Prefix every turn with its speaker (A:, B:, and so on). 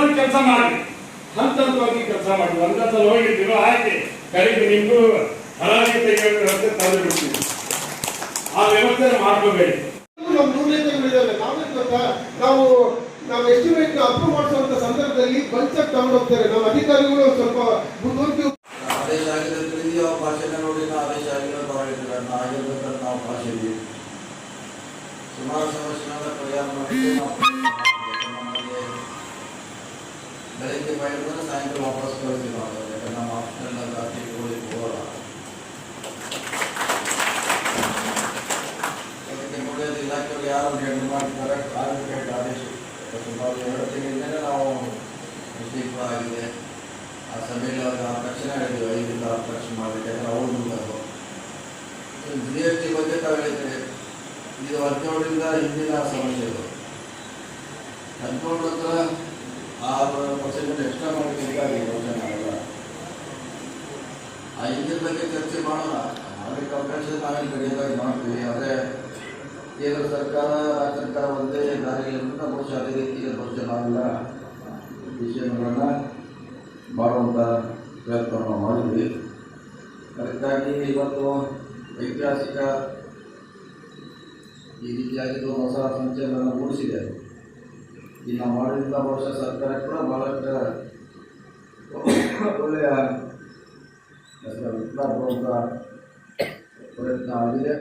A: ಮಾಡಿ. ಹಂತ ಹಂತವಾಗಿ ಕೆಲಸ ಮಾಡಿ. ಒಂದೇ ಸಲ ಹೋಗಿದ್ದೀರೋ ಆಯ್ತು ಕಡೆಗೆ ನಿಮಗೂ. ಹರಾಜಿ ತೆಗೆಯುವ ವ್ಯವಸ್ಥೆ ತಂದು ಬಿಡ್ತೀವಿ ಆ ವ್ಯವಸ್ಥೆ ಮಾಡ್ಕೋಬೇಡಿ.
B: ನಾವು ನಾವು ಎಸ್ಟಿಮೇಟ್ ಅಪ್ರೂವ್ ಮಾಡಿಸುವಂತ ಸಂದರ್ಭದಲ್ಲಿ ಬಲ್ಸಕ್ ತಗೊಂಡು ಹೋಗ್ತಾರೆ ನಮ್ಮ ಅಧಿಕಾರಿಗಳು ಸ್ವಲ್ಪ
C: ಆದೇಶ ಭಾಷೆನ ನೋಡಿ ನಾವು ಆದೇಶ ಆಗಿರೋ ತಗೊಂಡಿಲ್ಲ ನಾವು ಆಗಿರ್ಬೇಕಂತ ನಾವು ಭಾಷೆ ಸುಮಾರು ಸಮಸ್ಯೆ ಪ್ರಯಾಣ ನಮಗೆ ಬೆಳಗ್ಗೆ ಮಾಡಿದ್ರೆ ಸಾಯಂಕಾಲ ವಾಪಸ್ ನಾವು ಯಾಕಂದ್ರೆ ನಮ್ಮ ಆಪ್ಷನಲ್ ಜಾಸ್ತಿ ಹೋಗಿ ಹೋಗಲ್ಲ ಅದಕ್ಕೆ ಅದು ಇಲಾಖೆಯವರು ಯಾರು ಹೆಣ್ಣು ಮಾಡ್ತಾರೆ ಕಾರ್ಮಿಕ ಆದೇಶ ಸುಮಾರು ಎರಡು ತಿಂಗಳಿಂದ ನಾವು ಮಿಸ್ಟೇಕ್ ಆಗಿದೆ ಆ ಸಭೆಯಲ್ಲಿ ಅವ್ರಿಗೆ ಆರು ಹೇಳಿದ್ವಿ ಐದರಿಂದ ಆ ಲಕ್ಷ ಮಾಡಬೇಕು ಯಾಕಂದ್ರೆ ಅವ್ರು ಮುಂದಾದ್ರು ಜಿ ಎಸ್ ಟಿ ಇದು ಹದಿನೇಳರಿಂದ ಹಿಂದಿನ ಸಮಸ್ಯೆ ಇದು ಹದಿನೇಳು ಹತ್ರ ಆರು ಪರ್ಸೆಂಟ್ ಎಕ್ಸ್ಟ್ರಾ ಮಾಡಕ್ಕೆ ಹೀಗಾಗಿ ಯೋಚನೆ ಮಾಡಲ್ಲ. ಆ ಬಗ್ಗೆ ಚರ್ಚೆ ಮಾಡೋಣ. ಮಾಡಲಿಕ್ಕೆ ಅವಕಾಶ ನಾವೇನು ಮಾಡ್ತೀವಿ. ಆದರೆ ಕೇಂದ್ರ ಸರ್ಕಾರ, ರಾಜ್ಯ ಸರ್ಕಾರ ಒಂದೇ ದಾರಿಯಲ್ಲಿ ಬಹುಶಃ ಅದೇ ರೀತಿ ಬಹುಶಃ ಮಾಡುವಂಥ ಪ್ರಯತ್ನವನ್ನು ಮಾಡಿದ್ವಿ. ಅದಕ್ಕಾಗಿ ಇವತ್ತು ಐತಿಹಾಸಿಕ ಈ ರೀತಿಯಾಗಿ ಒಂದು ಹೊಸ ಸಂಚಲನ ಮೂಡಿಸಿದೆ. ಇನ್ನು ಮಾಡಿದ ವರ್ಷ ಸರ್ಕಾರ ಕೂಡ ಬಹಳಷ್ಟು ಒಳ್ಳೆಯ ಪ್ರಯತ್ನ ಆಗಿದೆ.